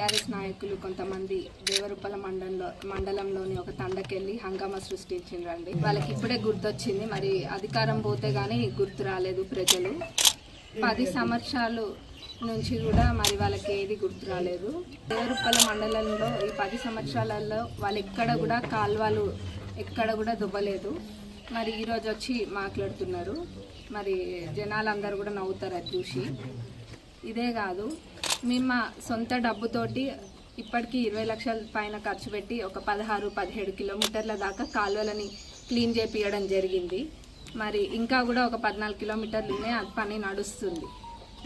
TRS నాయకులు కొంతమంది దేవరుప్పల మండలంలో మండలంలోని ఒక తండకెళ్ళి హంగామా సృష్టించిండ్రండి. వాళ్ళకి ఇప్పుడే గుర్తొచ్చింది మరి అధికారం పోతే గానీ గుర్తు రాలేదు ప్రజలు. పది సంవత్సరాలు నుంచి కూడా మరి వాళ్ళకి ఏది గుర్తు రాలేదు. దేవరుప్పల మండలంలో ఈ పది సంవత్సరాలలో వాళ్ళు ఎక్కడ కూడా కాల్వలు ఎక్కడ కూడా దువ్వలేదు. మరి ఈరోజు వచ్చి మాట్లాడుతున్నారు. మరి జనాలందరూ కూడా నవ్వుతారు అది చూసి. ఇదే కాదు మేము మా సొంత డబ్బుతోటి ఇప్పటికీ ఇరవై లక్షల పైన ఖర్చు పెట్టి ఒక పదహారు పదిహేడు కిలోమీటర్ల దాకా కాలువలని క్లీన్ చేపియడం జరిగింది. మరి ఇంకా కూడా ఒక పద్నాలుగు కిలోమీటర్లు ఉన్నాయి పని నడుస్తుంది.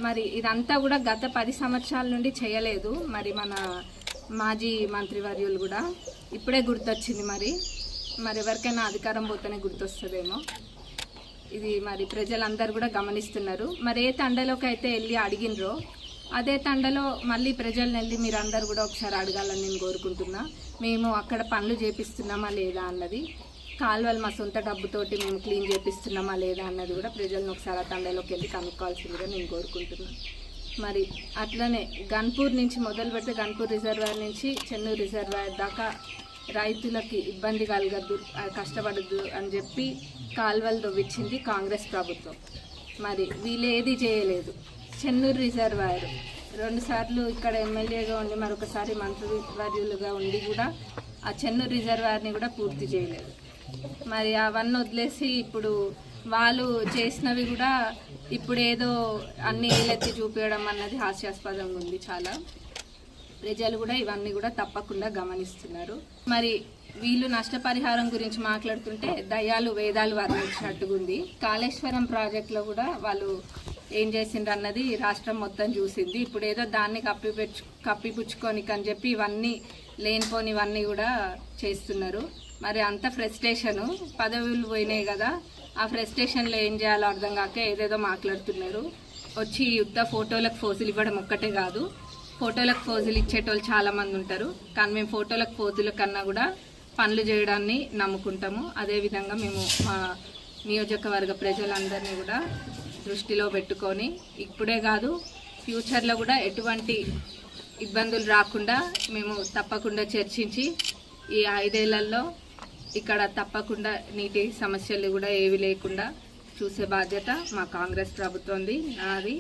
మరి ఇదంతా కూడా గత పది సంవత్సరాల నుండి చేయలేదు. మరి మన మాజీ మంత్రివర్యులు కూడా ఇప్పుడే గుర్తొచ్చింది మరి. మరి ఎవరికైనా అధికారం పోతేనే గుర్తొస్తుందేమో. ఇది మరి ప్రజలందరూ కూడా గమనిస్తున్నారు. మరి ఏ తండలోకి అయితే వెళ్ళి అడిగినరో అదే తండలో మళ్ళీ ప్రజల్ని వెళ్ళి మీరు అందరు కూడా ఒకసారి అడగాలని నేను కోరుకుంటున్నా. మేము అక్కడ పనులు చేపిస్తున్నామా లేదా అన్నది కాలువలు మా సొంత డబ్బుతోటి మేము క్లీన్ చేపిస్తున్నామా లేదా అన్నది కూడా ప్రజలను ఒకసారి ఆ తండలోకి వెళ్ళి కనుక్కోవాల్సిందిగా నేను కోరుకుంటున్నాను మరి అట్లనే గన్పూర్ నుంచి మొదలు పెడితే గన్పూర్ రిజర్వాయర్ నుంచి చెన్నూరు రిజర్వాయర్ దాకా రైతులకి ఇబ్బంది కలగద్దు కష్టపడద్దు అని చెప్పి కాల్వలు తవ్వించింది కాంగ్రెస్ ప్రభుత్వం. మరి వీళ్ళేది చేయలేదు. చెన్నూరు రిజర్వాయర్. రెండు సార్లు ఇక్కడ ఎమ్మెల్యేగా ఉండి మరొకసారి మంత్రి వర్యులుగా ఉండి కూడా ఆ చెన్నూరు రిజర్వాయర్ని కూడా పూర్తి చేయలేదు. మరి అవన్నీ వదిలేసి ఇప్పుడు వాళ్ళు చేసినవి కూడా ఇప్పుడు ఏదో అన్ని ఏలెత్తి చూపించడం అన్నది హాస్యాస్పదంగా ఉంది చాలా. ప్రజలు కూడా ఇవన్నీ కూడా తప్పకుండా గమనిస్తున్నారు. మరి వీళ్ళు నష్టపరిహారం గురించి మాట్లాడుతుంటే దయాలు వేదాలు వర్ణించినట్టుగా ఉంది కాళేశ్వరం ప్రాజెక్టులో కూడా వాళ్ళు ఏం చేసిండ్రు అన్నది రాష్ట్రం మొత్తం చూసింది. ఇప్పుడు ఏదో దాన్ని కప్పిపెచ్చు కప్పిపుచ్చుకోనికి అని చెప్పి ఇవన్నీ లేనిపోనివన్నీ కూడా చేస్తున్నారు. మరి అంత ఫ్రస్ట్రేషను పదవులు పోయినాయి కదా ఆ ఫ్రస్ట్రేషన్లో ఏం చేయాలో అర్థం కాక ఏదేదో మాట్లాడుతున్నారు. వచ్చి యుద్ధ ఫోటోలకు ఫోజులు ఇవ్వడం ఒక్కటే కాదు. ఫోటోలకు ఫోజులు ఇచ్చేటోళ్ళు చాలామంది ఉంటారు. కానీ మేము ఫోటోలకు ఫోజుల కన్నా కూడా పనులు చేయడాన్ని నమ్ముకుంటాము. అదేవిధంగా మేము మా నియోజకవర్గ ప్రజలందరినీ కూడా దృష్టిలో పెట్టుకొని ఇప్పుడే కాదు ఫ్యూచర్లో కూడా ఎటువంటి ఇబ్బందులు రాకుండా మేము తప్పకుండా చర్చించి ఈ ఐదేళ్ళలో ఇక్కడ తప్పకుండా నీటి సమస్యలు కూడా ఏవి లేకుండా చూసే బాధ్యత మా కాంగ్రెస్ ప్రభుత్వంది నాది.